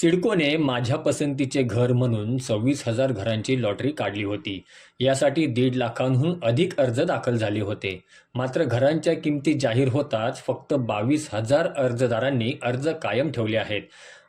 सिडकोने माझ्या पसंतीचे घर म्हणून सव्वीस हजार घरांची लॉटरी काढली होती. यासाठी दीड लाखांहून अधिक अर्ज दाखल झाले होते. मात्र घरांच्या किमती जाहीर होताच फक्त बावीस हजार अर्जदारांनी अर्ज कायम ठेवले आहेत.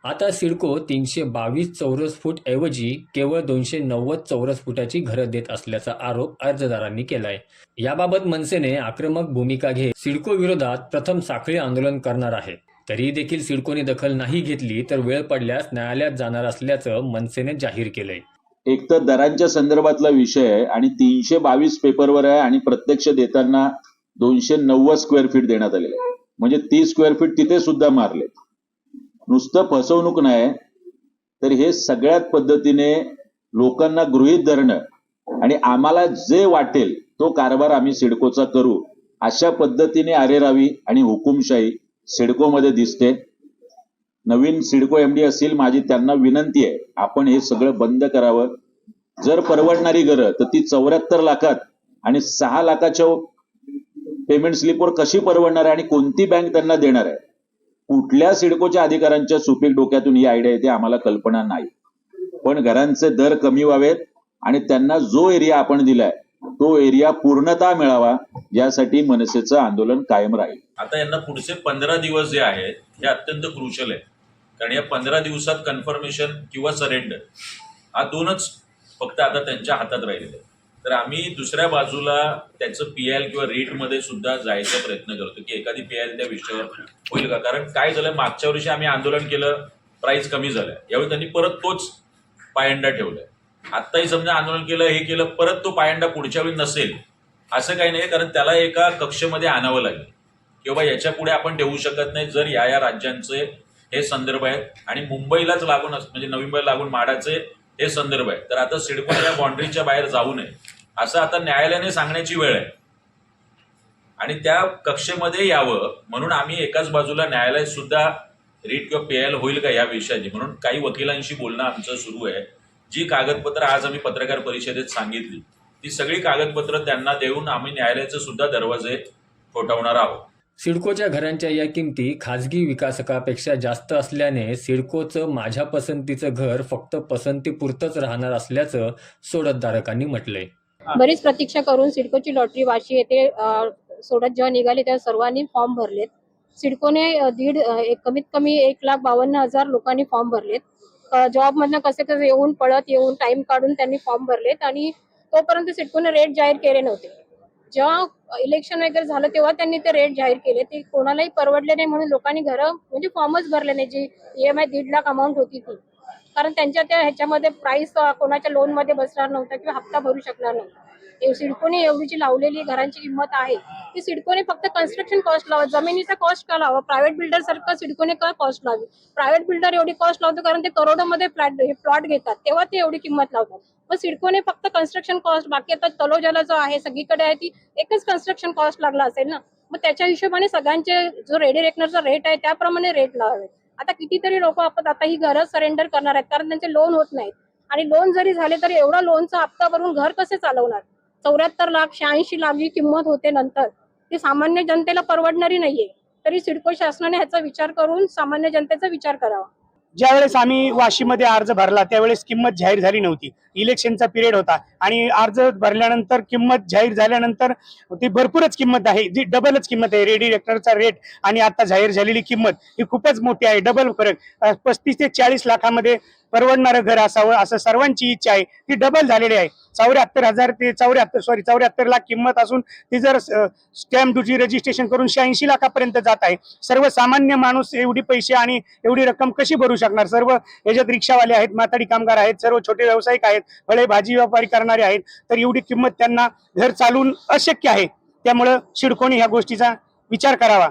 आता सिडको तीनशे बावीस चौरस फूट ऐवजी केवळ दोनशे नव्वद चौरस फुटाची घरं देत असल्याचा आरोप अर्जदारांनी केलाय. याबाबत मनसेने आक्रमक भूमिका घेत सिडको विरोधात प्रथम साखळी आंदोलन करणार आहे. तरीही देखील सिडकोने दखल नाही घेतली तर वेळ पडल्यास न्यायालयात जाणार असल्याचं मनसेने जाहीर केलंय. एक तर दरांच्या संदर्भातला विषय आहे आणि तीनशे बावीस पेपरवर आहे आणि प्रत्यक्ष देताना दोनशे नव्वद स्क्वेअर फीट देण्यात आलेले म्हणजे तीस स्क्वेअर फीट तिथे सुद्धा मारले. नुसतं फसवणूक नाही तर हे सगळ्यात पद्धतीने लोकांना गृहीत धरणं आणि आम्हाला जे वाटेल तो कारभार आम्ही सिडकोचा करू अशा पद्धतीने अरेरावी आणि हुकुमशाही सिडकोमध्ये दिसते. नवीन सिडको एमडी असतील माझी त्यांना विनंती आहे आपण हे सगळं बंद करावं. जर परवडणारी घरं तर ती चौऱ्याहत्तर लाखात आणि सहा लाखाच्या पेमेंट स्लिपवर कशी परवडणार आहे आणि कोणती बँक त्यांना देणार आहे? कुठल्या सिडकोच्या अधिकाऱ्यांच्या सुपीक डोक्यातून ही आयडिया येते आम्हाला कल्पना नाही. पण घरांचे दर कमी व्हावेत आणि त्यांना जो एरिया आपण दिलाय तो एरिया पूर्णतः मिळावा यासाठी मनसेचं आंदोलन कायम राहील. आता यांना पुढचे पंधरा दिवस जे आहेत हे अत्यंत क्रुशल आहे कारण या पंधरा दिवसात कन्फर्मेशन किंवा सरेंडर हा दोनच फक्त आता त्यांच्या हातात राहिलेले आहे. तर आम्ही दुसऱ्या बाजूला त्याचं पी एल किंवा रेटमध्ये सुद्धा जायचा प्रयत्न करतो की एखादी पी एल त्या विषयावर होईल का? कारण काय झालं मागच्या वर्षी आम्ही आंदोलन केलं प्राईस कमी झालं. यावेळी त्यांनी परत तोच पायंडा ठेवलाय. आत्ताही समजा आंदोलन केलं हे केलं परत तो पायंडा पुढच्या वेळी नसेल असं काही नाही कारण त्याला एका कक्षेमध्ये आणावं लागेल. किंवा याच्यापुढे आपण ठेवू शकत नाही जर या या राज्यांचे हे संदर्भ आहेत. आणि मुंबईलाच लागून म्हणजे नवी मुंबईला लागून माडाचे हे संदर्भ आहेत. तर आता सिडको या बाउंड्रीच्या बाहेर जाऊ नये. असं आता न्यायालयाने सांगण्याची वेळ आहे. आणि त्या कक्षेमध्ये यावं म्हणून आम्ही एकाच बाजूला न्यायालयात सुद्धा रीट किंवा पेयल होईल का या विषयाची? म्हणून काही वकिलांशी बोलणं आमचं सुरू आहे. जी कागदपत्र आज आम्ही पत्रकार परिषदेत सांगितली ती सगळी कागदपत्र त्यांना देऊन आम्ही न्यायालयाचे सुद्धा दरवाजे ठोठावणार आहोत. सिडकोच्या घरांच्या या किमती खाजगी विकासकापेक्षा जास्त असल्याने सिडकोचं माझ्या पसंतीचं घर फक्त पसंतीपुरतंच राहणार असल्याचं सोडतधारकांनी म्हटलंय. बरीच प्रतीक्षा करून सिडकोची लॉटरी वाशी येथे सोडत जेव्हा निघाली तेव्हा सर्वांनी फॉर्म भरलेत. सिडकोने दीड कमीत कमी एक लाख बावन्न हजार लोकांनी फॉर्म भरलेत. जॉब मधनं कसे कसे येऊन पळत येऊन टाइम काढून त्यांनी फॉर्म भरलेत आणि तोपर्यंत सिडकोने रेट जाहीर केले नव्हते. जेव्हा इलेक्शन वगैरे झालं तेव्हा त्यांनी ते रेट जाहीर केले. ते कोणालाही परवडले नाही म्हणून लोकांनी घरं म्हणजे फॉर्मच भरले नाही. जी ई एम आय दीड लाख अमाऊंट होती ती. कारण त्यांच्या त्या ह्याच्यामध्ये प्राईस कोणाच्या लोनमध्ये बसणार नव्हता किंवा हप्ता भरू शकणार नव्हता. सिडकोने एवढी जी लावलेली घरांची किंमत आहे ती सिडकोने फक्त कन्स्ट्रक्शन कॉस्ट लावा जमिनीचा कॉस्ट का लावा? प्रायव्हेट बिल्डर सारखं सिडकोने का कॉस्ट लावी? प्रायव्हेट बिल्डर एवढी कॉस्ट लावतो कारण ते करोडोमध्ये फ्लॅट प्लॉट घेतात तेव्हा ते एवढी किंमत लावतात. पण सिडकोने फक्त कन्स्ट्रक्शन कॉस्ट बाकी आता तलोजाला जो आहे सगळीकडे आहे ती एकच कन्स्ट्रक्शन कॉस्ट लागला असेल ना? मग त्याच्या हिशोबाने सगळ्यांचे जो रेडी रेकनरचा रेट आहे त्याप्रमाणे रेट लावावेत आता कितीतरी लोक आपण आता ही घरं सरेंडर करणार आहेत कारण त्यांचे लोन होत नाहीत. आणि लोन जरी झाले तरी एवढा लोनचा हप्ता भरून घर कसे चालवणार? चौऱ्याहत्तर लाख शहाऐंशी लाख जी किंमत होते नंतर. ती सामान्य जनतेला परवडणारी नाहीये. तरी सिडको शासनाने ह्याचा विचार करून सामान्य जनतेचा विचार करावा. ज्यावेळेस आम्ही वाशीमध्ये अर्ज भरला त्यावेळेस किंमत जाहीर झाली नव्हती. इलेक्शनचा पिरियड होता आणि अर्ज भरल्यानंतर किंमत जाहीर झाल्यानंतर ती भरपूरच किंमत आहे जी डबलच किंमत आहे. रेडी रेक्टरचा रेट आणि आता जाहीर झालेली किंमत ही खूपच मोठी आहे डबल फरक. पस्तीस ते चाळीस लाखामध्ये परवडणारं घर असावं असं सर्वांची इच्छा आहे. ती डबल झालेली आहे. चौऱ्याहत्तर हजार ते चौऱ्याहत्तर सॉरी चौऱ्याहत्तर लाख किंमत असून ती जर स्टॅम्प ड्युटी रजिस्ट्रेशन करून शहाऐंशी लाखापर्यंत जात आहे. सर्वसामान्य माणूस एवढी पैसे आणि एवढी रक्कम कशी भरू शकणार? सर्व याच्यात रिक्षावाले आहेत माताडी कामगार आहेत सर्व छोटे व्यावसायिक आहेत फळे भाजी व्यापारी करणारे आहेत तर एवढी किंमत त्यांना घर चालवून अशक्य आहे. त्यामुळं शिडकोणी ह्या गोष्टीचा विचार करावा.